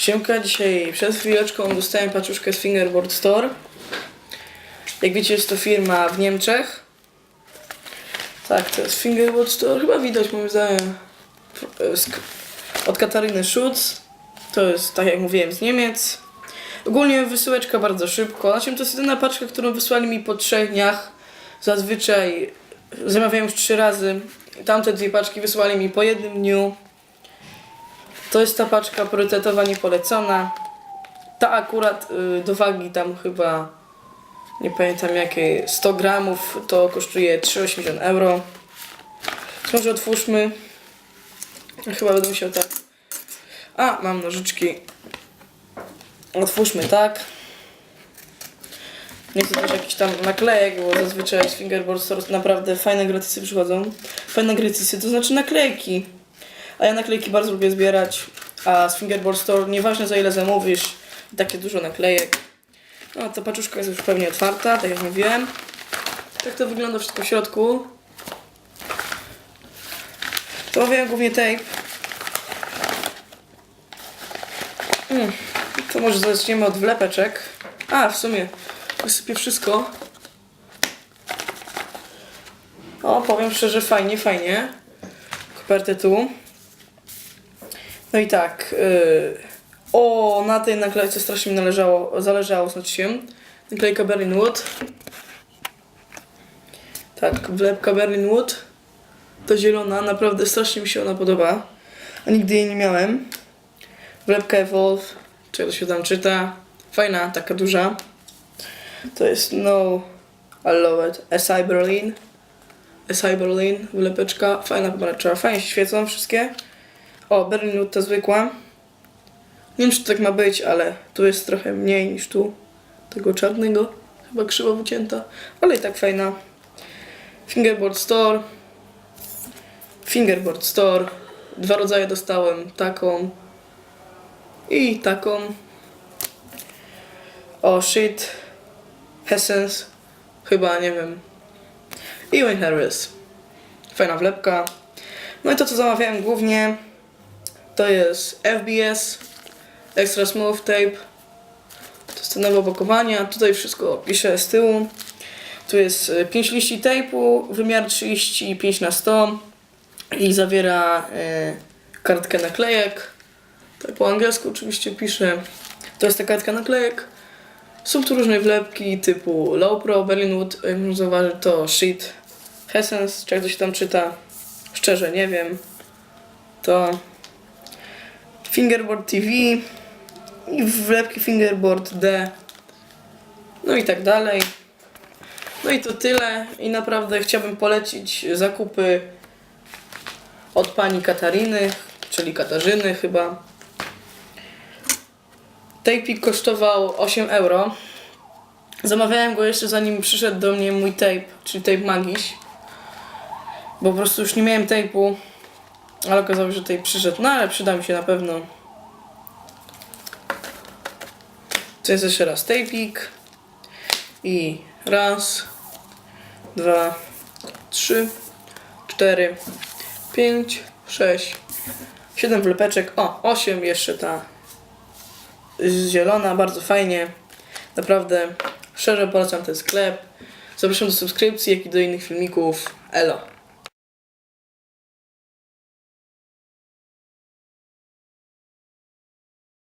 Siemka, dzisiaj przed chwileczką dostałem paczuszkę z Fingerboard Store. Jak wiecie, jest to firma w Niemczech. Tak, to jest Fingerboard Store. Chyba widać moim zdaniem od Kataryny Schutz. To jest, tak jak mówiłem, z Niemiec. Ogólnie wysyłeczka bardzo szybko. Znaczy, to jest jedyna paczka, którą wysłali mi po trzech dniach. Zazwyczaj zamawiałem już trzy razy. Tamte dwie paczki wysłali mi po jednym dniu. To jest ta paczka priorytetowa niepolecona. Ta akurat y, do wagi tam chyba nie pamiętam jakie 100 gramów to kosztuje 3,80 euro. Może otwórzmy. Chyba będę musiał tak. A, mam nożyczki. Otwórzmy tak. Nie chcę też jakichś tam naklejek, bo zazwyczaj z Fingerboard naprawdę fajne gratisy przychodzą. Fajne gratisy to znaczy naklejki. A ja naklejki bardzo lubię zbierać, a z Fingerboard Store nieważne za ile zamówisz, takie dużo naklejek. No ta paczuszka jest już pewnie otwarta, tak jak mówiłem. Tak to wygląda wszystko w środku. Wiem głównie tape. Mm, to może zaczniemy od wlepeczek. A, w sumie wysypię wszystko. O, powiem szczerze, fajnie, fajnie. Kopertę tu. No i tak. Yy, o, na tej naklejce strasznie mi należało, zależało, znaczy się. Naklejka Berlin Wood. Tak, wlepka Berlin Wood. To zielona, naprawdę strasznie mi się ona podoba. A nigdy jej nie miałem. Wlepka Evolve, czego się tam czyta. Fajna, taka duża. To jest No I Love It. SI Berlin. SI Berlin, wlepeczka. Fajna pomarańczowa. Fajnie się świecą wszystkie. O, Berlin Wood ta zwykła. Nie wiem, czy to tak ma być, ale tu jest trochę mniej niż tu. Tego czarnego. Chyba krzywo wycięta. Ale i tak fajna. Fingerboard Store. Fingerboard Store. Dwa rodzaje dostałem. Taką. I taką. O, shit. Essence. Chyba, nie wiem. I Wayne Harris. Fajna wlepka. No i to, co zamawiałem głównie, to jest FBS Extra Smooth Tape. To jest nowe opakowania. Tutaj wszystko piszę z tyłu. Tu jest 5 liści tape'u, wymiar 35 na 100 i zawiera e, kartkę naklejek. Tak po angielsku oczywiście piszę. To jest ta kartka naklejek. Są tu różne wlepki typu Low Pro, Berlinwood, jak można zauważyć to Sheet, Essence, czy jak to się tam czyta. Szczerze nie wiem. To Fingerboard TV i wlepki Fingerboard D. No i tak dalej. No i to tyle. I naprawdę chciałbym polecić zakupy od pani Katariny, czyli Katarzyny chyba. Tapik kosztował 8 euro. Zamawiałem go jeszcze zanim przyszedł do mnie mój tape, czyli tape Magiś. Bo po prostu już nie miałem tape'u. Ale okazało się, że tape przyszedł. No ale przyda mi się na pewno. To jest jeszcze raz tapik. I raz, dwa, trzy, cztery, pięć, sześć, siedem wlepeczek. O, osiem jeszcze ta zielona, bardzo fajnie. Naprawdę szczerze polecam ten sklep. Zapraszam do subskrypcji, jak i do innych filmików. Elo.